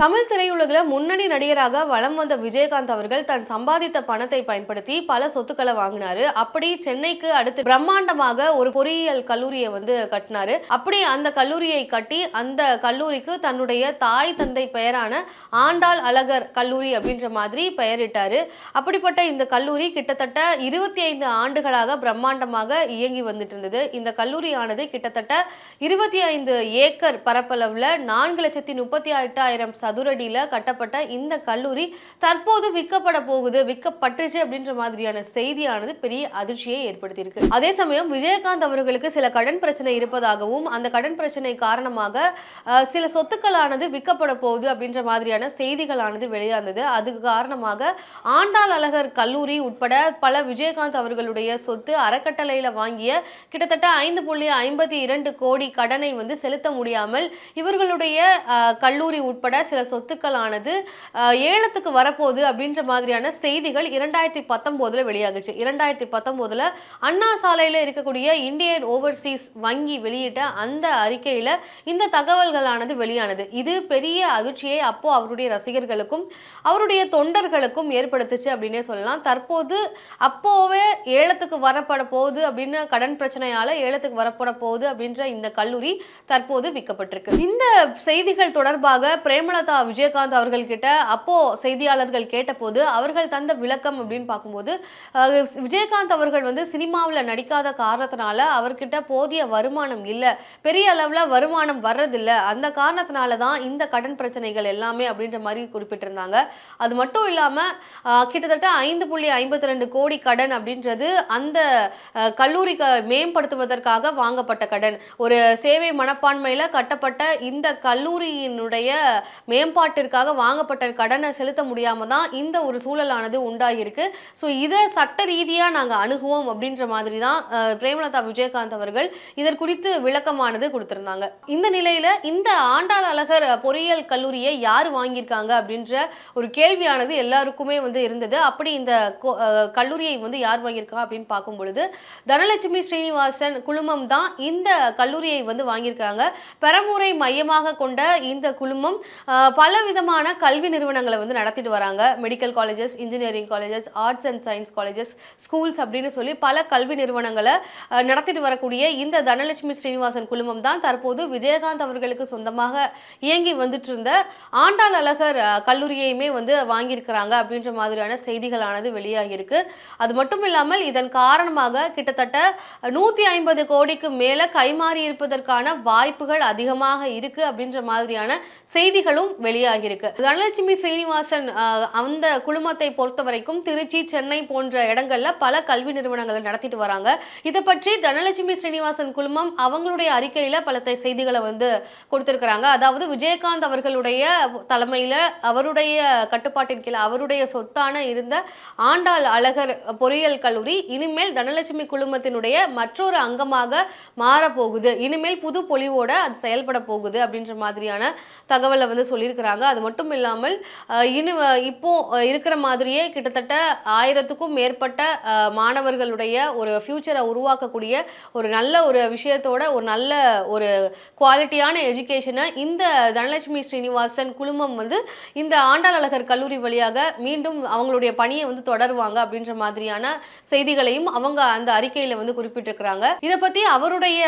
தமிழ் திரையுலகில் முன்னணி நடிகராக வலம் வந்த விஜயகாந்த் அவர்கள் தன் சம்பாதித்த பணத்தை பயன்படுத்தி பல சொத்துக்களை வாங்கினாரு. அப்படி சென்னைக்கு அடுத்து பிரம்மாண்டமாக ஒரு பொறியியல் கல்லூரியை வந்து கட்டினாரு. அப்படி அந்த கல்லூரியை கட்டி அந்த கல்லூரிக்கு தன்னுடைய தாய் தந்தை பெயரான ஆண்டாள் அழகர் கல்லூரி அப்படின்ற மாதிரி பெயரிட்டாரு. அப்படிப்பட்ட இந்த கல்லூரி கிட்டத்தட்ட இருபத்தி ஐந்து ஆண்டுகளாக பிரம்மாண்டமாக இயங்கி வந்துட்டு இருந்தது இந்த கல்லூரியானது கிட்டத்தட்ட இருபத்தி ஐந்து ஏக்கர் பரப்பளவில் நான்கு லட்சத்தி முப்பத்தி எட்டாயிரம் சதுரடியில் கட்டப்பட்ட இந்த கல்லூரி தற்போது விற்கப்பட போகுது விற்கப்பட்டுச்சு அப்படின்ற மாதிரியான செய்தியானது பெரிய அதிர்ச்சியை ஏற்படுத்தியிருக்கு. அதே சமயம் விஜயகாந்த் அவர்களுக்கு சில கடன் பிரச்சனை இருப்பதாகவும் அந்த கடன் பிரச்சனை காரணமாக சில சொத்துக்களானது விற்கப்பட போகுது அப்படின்ற மாதிரியான செய்திகளானது வெளியானது. அதுக்கு காரணமாக ஆண்டாள் அழகர் கல்லூரி உட்பட பல விஜயகாந்த் அவர்களுடைய சொத்து அறக்கட்டளையில் வாங்கிய கிட்டத்தட்ட ஐந்து புள்ளி ஐம்பத்தி இரண்டு கோடி கடனை வந்து செலுத்த முடியாமல் இவர்களுடைய கல்லூரி உட்பட சில சொத்துக்களானது ஏலத்துக்கு வரப்போகுது அப்படின்ற மாதிரியான செய்திகள் இரண்டாயிரத்தி பத்தொம்போதில் வெளியாகுச்சு. இரண்டாயிரத்தி பத்தொம்போதுல அண்ணா சாலையில இருக்கக்கூடிய இந்தியன் ஓவர்சீஸ் வங்கி வெளியிட்ட அந்த அறிக்கையில இந்த தகவல்களானது வெளியானது. இது பெரிய அதிர்ச்சியை அப்போ அவருடைய ரசிகர்களுக்கும் அவருடைய தொண்டர்களுக்கும் ஏற்படுத்துச்சு அப்படின்னே சொல்லலாம். தற்போது அப்போவே ஏலத்துக்கு வரப்பட போகுது அப்படின்னு கடன் பிரச்சனையால ஏலத்துக்கு வரப்பட போகுது அப்படின்ற இந்த கல்லூரி தற்போது விற்கப்பட்டிருக்கு. இந்த செய்திகள் தொடர்பாக பிரேமலதா விஜயகாந்த் அவர்கள்கிட்ட அப்போ செய்தியாளர்கள் கேட்டபோது அவர்கள் தந்த விளக்கம் அப்படின்னு பார்க்கும்போது விஜயகாந்த் அவர்கள் வந்து சினிமாவில் நடிக்காத காரணத்தினால அவர்கிட்ட போதிய வருமானம் இல்லை. பெரிய அளவில் வருமானம் வர்றதில்லை. அந்த காரணத்தினால தான் இந்த கடன் பிரச்சனைகள் எல்லாமே அப்படின்ற மாதிரி குறிப்பிட்டிருந்தாங்க. அது மட்டும் இல்லாமல் கிட்டத்தட்ட ஐந்து புள்ளி ஐம்பத்தி ரெண்டு கோடி கடன் அப்படின்றது அந்த கல்லூரி மேம்படுத்துவதற்காக வாங்கப்பட்ட கடன். ஒரு சேவை மனப்பான்மையில் கட்டப்பட்ட இந்த கல்லூரியினுடைய மேம்பாட்டிற்காக வாங்கப்பட்ட கடனை செலுத்த முடியாமல் தான் இந்த ஒரு சூழலானது உண்டாகியிருக்கு. ஸோ இதை சட்ட ரீதியாக நாங்கள் அணுகுவோம் அப்படின்ற மாதிரி தான் பிரேமலதா விஜயகாந்த் அவர்கள் இதற்குறித்து விளக்கமானது கொடுத்திருந்தாங்க. இந்த நிலையில் இந்த ஆண்டாள் அழகர் பொறியியல் கல்லூரியை யார் வாங்கியிருக்காங்க அப்படின்ற ஒரு கேள்வியானது எல்லாருக்குமே வந்து இருந்தது. அப்படி இந்த கல்லூரியை வந்து யார் வாங்கியிருக்கா அப்படின்னு பார்க்கும் பொழுது தனலட்சுமி ஸ்ரீனிவாசன் குழுமம் தான் இந்த கல்லூரியை வந்து வாங்கியிருக்காங்க. பெரம்பூரை மையமாக கொண்ட இந்த குழுமம் பல விதமான கல்வி நிறுவனங்களை வந்து நடத்திட்டு வராங்க. Medical colleges engineering colleges arts and science colleges schools அப்படின்னு சொல்லி பல கல்வி நிறுவனங்களை நடத்திட்டு வரக்கூடிய இந்த தனலட்சுமி ஸ்ரீனிவாசன் குழுமம் தான் தற்போது விஜயகாந்த் அவர்களுக்கு சொந்தமாக இயங்கி வந்துட்டு இருந்த ஆண்டாள் அழகர் கல்லூரியையுமே வந்து வாங்கியிருக்கிறாங்க அப்படின்ற மாதிரியான செய்திகளானது வெளியாகியிருக்கு. அது மட்டும் இல்லாமல் இதன் காரணமாக கிட்டத்தட்ட நூற்றி ஐம்பது கோடிக்கு மேலே கைமாறி இருப்பதற்கான வாய்ப்புகள் அதிகமாக இருக்கு அப்படின்ற மாதிரியான செய்திகளும் வெளியாகியிருக்கு. தனலட்சுமி ஸ்ரீனிவாசன் அந்த குழுமத்தை பொறுத்த வரைக்கும் திருச்சி சென்னை போன்ற இடங்கள்ல பல கல்வி நிறுவனங்களை நடத்திட்டு வராங்க. இதை பற்றி தனலட்சுமி ஸ்ரீனிவாசன் குழுமம் அவங்களுடைய அறிக்கையில பல செய்திகளை வந்து கொடுத்திருக்கிறாங்க. அதாவது விஜயகாந்த் அவர்களுடைய தலைமையில அவருடைய கட்டுப்பாட்டின் கீழ் அவருடைய சொத்தான இருந்த ஆண்டாள் அழகர் பொறியியல் கல்லூரி இனிமேல் தனலட்சுமி குழுமத்தினுடைய மற்றொரு அங்கமாக மாறப்போகுது. இனிமேல் புது பொலிவோட அது செயல்பட போகுது அப்படின்ற மாதிரியான தகவலை வந்து சொல்லியிருக்கிறாங்க. அது மட்டும் இல்லாமல் இனி இப்போ இருக்கிற மாதிரியே கிட்டத்தட்ட ஆயிரத்துக்கும் மேற்பட்ட மாணவர்களுடைய ஒரு ஃபியூச்சரை உருவாக்கக்கூடிய ஒரு நல்ல ஒரு விஷயத்தோட ஒரு நல்ல ஒரு குவாலிட்டியான எஜுகேஷனை இந்த தனலட்சுமி ஸ்ரீனிவாசன் குழுமம் வந்து இந்த ஆண்டாளழகர் கல்லூரி வழியாக மீண்டும் அவங்களுடைய பணியை வந்து தொடருவாங்க அப்படின்ற மாதிரியான செய்திகளையும் அவங்க அந்த அறிக்கையில வந்து குறிப்பிட்டிருக்கிறாங்க. இதை பத்தி அவருடைய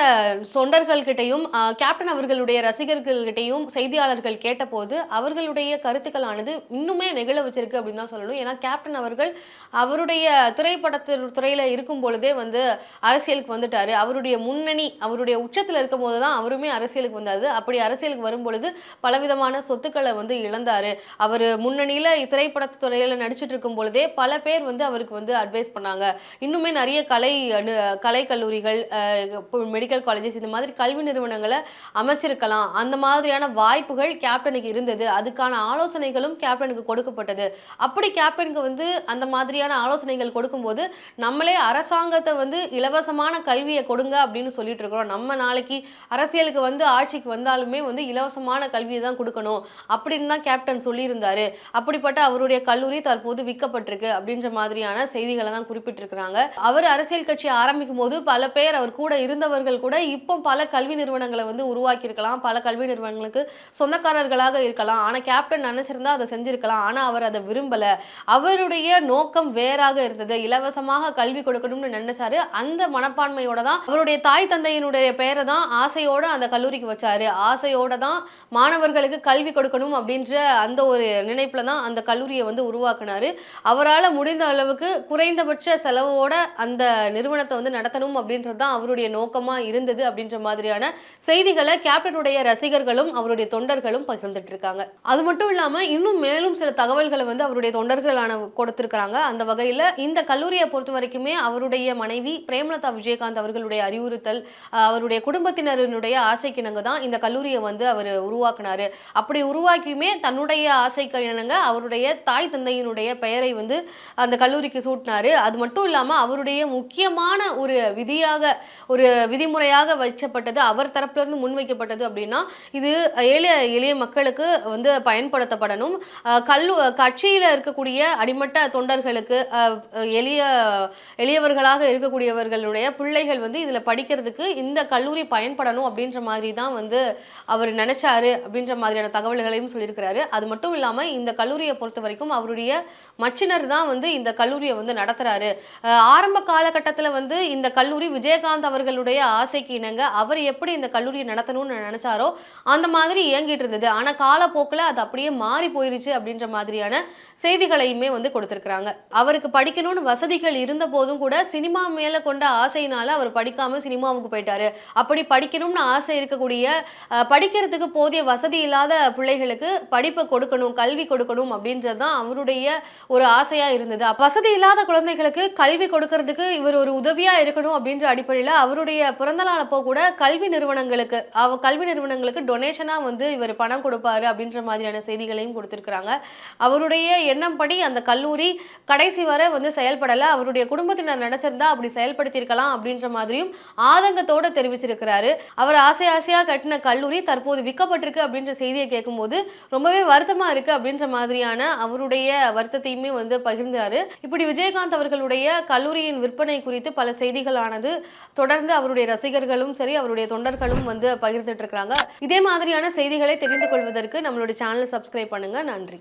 சொண்டர்கள் கிட்டையும் கேப்டன் அவர்களுடைய ரசிகர்கள் கிட்டையும் செய்தியாளர்கள் கேட்டபோது அவர்களுடைய கருத்துக்களானது இன்னுமே நெகிழ வச்சிருக்கு அப்படின்னு தான் சொல்லணும். ஏன்னா கேப்டன் அவர்கள் அவருடைய திரைப்படத்து துறையில இருக்கும் பொழுதே வந்து அரசியலுக்கு வந்துட்டாரு. அவருடைய முன்னணி அவருடைய உச்சத்தில் இருக்கும் போது தான் அவருமே அரசியலுக்கு வந்தாரு. அப்படி அரசியலுக்கு வரும் பொழுது பலவிதமான சொத்துக்களை வந்து இழந்தாரு. அவர் முன்னணியில திரைப்படத்து துறையில நடிச்சிட்டு இருக்கும் பொழுதே பல பேர் வந்து அவருக்கு வந்து அட்வைஸ் பண்ணாங்க. இன்னுமே நிறைய கலை அனு- கலை கல்லூரிகள் மெடிக்கல் காலேஜஸ் இந்த மாதிரி கல்வி நிறுவனங்களை அமைச்சிருக்கலாம். அந்த மாதிரியான வாய்ப்புகள் கேப்டனுக்கு இருந்தது. அதுக்கான ஆலோசனைகளும் கேப்டனுக்கு கொடுக்கப்பட்டது. அப்படி கேப்டனுக்கு வந்து அந்த மாதிரியான ஆலோசனைகள் கொடுக்கும்போது நம்மளே அரசாங்கத்தை வந்து இலவசமான கல்வியை கொடுங்க அப்படின்னு சொல்லிட்டு இருக்கிறோம். நம்ம நாளைக்கு அரசியலுக்கு வந்து ஆட்சிக்கு வந்தாலுமே வந்து இலவசமான கல்வியை தான் கொடுக்கணும் அப்படின்னு தான் கேப்டன் சொல்லியிருந்தாரு. அப்படிப்பட்ட அவருடைய கல்லூரி தற்போது விற்கப்பட்டிருக்கு அப்படின்ற மாதிரியான செய்திகளை தான் குறிப்பிட்டிருக்கிறாங்க. அவர் அரசியல் கட்சி ஆரம்பிக்கும் போது பல பேர் அவர் கூட இருந்தவர்கள் கூட இப்போ பல கல்வி நிறுவனங்களை வந்து உருவாக்கியிருக்கலாம். பல கல்வி நிறுவனங்களுக்கு சொந்தக்காரர்களாக இருக்கலாம். ஆனால் கேப்டன் நினைச்சிருந்தா அதை செஞ்சிருக்கலாம். ஆனால் அவர் அதை விரும்பல. அவருடைய நோக்கம் வேறாக இருந்தது. இலவசமாக கல்வி கொடுக்கணும்னு நினைச்சாரு. அந்த மனப்பான்மையோட தான் அவருடைய தாய் தந்தையினுடைய பெயரை தான் ஆசையோட அந்த கல்லூரிக்கு வச்சாரு. ஆசையோட தான் மாணவர்களுக்கு கல்வி கொடுக்கணும் அப்படின்ற அந்த ஒரு நினைப்பில் தான் அந்த கல்லூரியை வந்து உருவாக்குனாரு. அவரால் முடிந்த அளவுக்கு குறைந்தபட்ச செலவோட அந்த நிறுவனத்தை வந்து நடத்தணும் அப்படின்றது தான் அவருடைய நோக்கமாக இருந்தது அப்படின்ற மாதிரியான செய்திகளை கேப்டனுடைய ரசிகர்களும் அவருடைய தொண்டர்களும் பகிர்ந்துட்டு இருக்காங்க அது மட்டும் இல்லாம இன்னும் மேலும் சில தகவல்களை வந்து அவருடைய தொண்டர்களான கொடுத்திருக்கிறாங்க. அந்த வகையில இந்த கல்லூரியை பொறுத்த வரைக்குமே அவருடைய மனைவி பிரேமலதா விஜயகாந்த் அவர்களுடைய அறிவுறுத்தல் அவருடைய குடும்பத்தினரினுடைய ஆசைக்கிணங்க தான் இந்த கல்லூரியை வந்து அவர் உருவாக்குனாரு. அப்படி உருவாக்கியுமே தன்னுடைய ஆசைக்கு இணங்க அவருடைய தாய் தந்தையினுடைய பெயரை வந்து அந்த கல்லூரிக்கு சூட்டினாரு. அது மட்டும் இல்லாம அவருடைய முக்கியமான ஒரு விதியாக ஒரு விதிமுறையாக வைக்கப்பட்டது அவர் தரப்புல இருந்து முன்வைக்கப்பட்டது அப்படின்னா இது ஏழை எளிய மக்களுக்கு வந்து பயன்படுத்தப்படணும். கல்லு கட்சியில் இருக்கக்கூடிய அடிமட்ட தொண்டர்களுக்கு எளிய எளியவர்களாக இருக்கக்கூடியவர்களுடைய பிள்ளைகள் வந்து இதில் படிக்கிறதுக்கு இந்த கல்லூரி பயன்படணும் அப்படின்ற மாதிரி தான் வந்து அவர் நினைச்சாரு அப்படின்ற மாதிரியான தகவல்களையும் சொல்லியிருக்கிறாரு. அது மட்டும் இல்லாமல் இந்த கல்லூரியை பொறுத்த வரைக்கும் அவருடைய மச்சினர் தான் வந்து இந்த கல்லூரியை வந்து நடத்துறாரு. ஆரம்ப காலகட்டத்தில் வந்து இந்த கல்லூரி விஜயகாந்த் அவர்களுடைய ஆசைக்கு இணங்க அவர் எப்படி இந்த கல்லூரியை நடத்தணும்னு நினைச்சாரோ அந்த மாதிரி இயங்கிட்டு இருந்தது. ஆனால் காலப்போக்கில் அது அப்படியே மாறி போயிருச்சு அப்படின்ற மாதிரியான செய்திகளையுமே வந்து கொடுத்துருக்குறாங்க. அவருக்கு படிக்கணும்னு வசதிகள் இருந்த போதும் கூட சினிமா மேலே கொண்ட ஆசையினால அவர் படிக்காமல் சினிமாவுக்கு போயிட்டாரு. அப்படி படிக்கணும்னு ஆசை இருக்கக்கூடிய படிக்கிறதுக்கு போதிய வசதி இல்லாத பிள்ளைகளுக்கு படிப்பை கொடுக்கணும் கல்வி கொடுக்கணும் அப்படின்றது தான் அவருடைய ஒரு ஆசையாக இருந்தது. வசதி இல்லாத குழந்தைகளுக்கு கல்வி கொடுக்கறதுக்கு இவர் ஒரு உதவியாக இருக்கணும் அப்படின்ற அடிப்படையில் அவருடைய பிறந்தநாள் அப்போ கூட கல்வி நிறுவனங்களுக்கு அவ கல்வி நிறுவனங்களுக்கு டொனேஷனாக வந்து இவர் பணம் கொடுப்பார். இருப்பார் அப்படின்ற மாதிரியான செய்திகளையும் கொடுத்துருக்குறாங்க. அவருடைய எண்ணம்படி அந்த கல்லூரி கடைசி வரை வந்து செயல்படலை. அவருடைய குடும்பத்தினர் நினைச்சிருந்தா அப்படி செயல்படுத்தியிருக்கலாம் அப்படின்ற மாதிரியும் ஆதங்கத்தோடு தெரிவிச்சிருக்கிறாரு. அவர் ஆசை ஆசையாக கட்டின கல்லூரி தற்போது விற்கப்பட்டிருக்கு அப்படின்ற செய்தியை கேட்கும்போது ரொம்பவே வருத்தமாக இருக்குது அப்படின்ற மாதிரியான அவருடைய வருத்தத்தையுமே வந்து பகிர்ந்தாரு இப்படி விஜயகாந்த் அவர்களுடைய கல்லூரியின் விற்பனை குறித்து பல செய்திகளானது தொடர்ந்து அவருடைய ரசிகர்களும் சரி அவருடைய தொண்டர்களும் வந்து பகிர்ந்துட்டு இருக்கிறாங்க. இதே மாதிரியான செய்திகளை தெரிந்து கொள்வதற்கு நம்மளுடைய சேனலை சப்ஸ்கிரைப் பண்ணுங்க. நன்றி.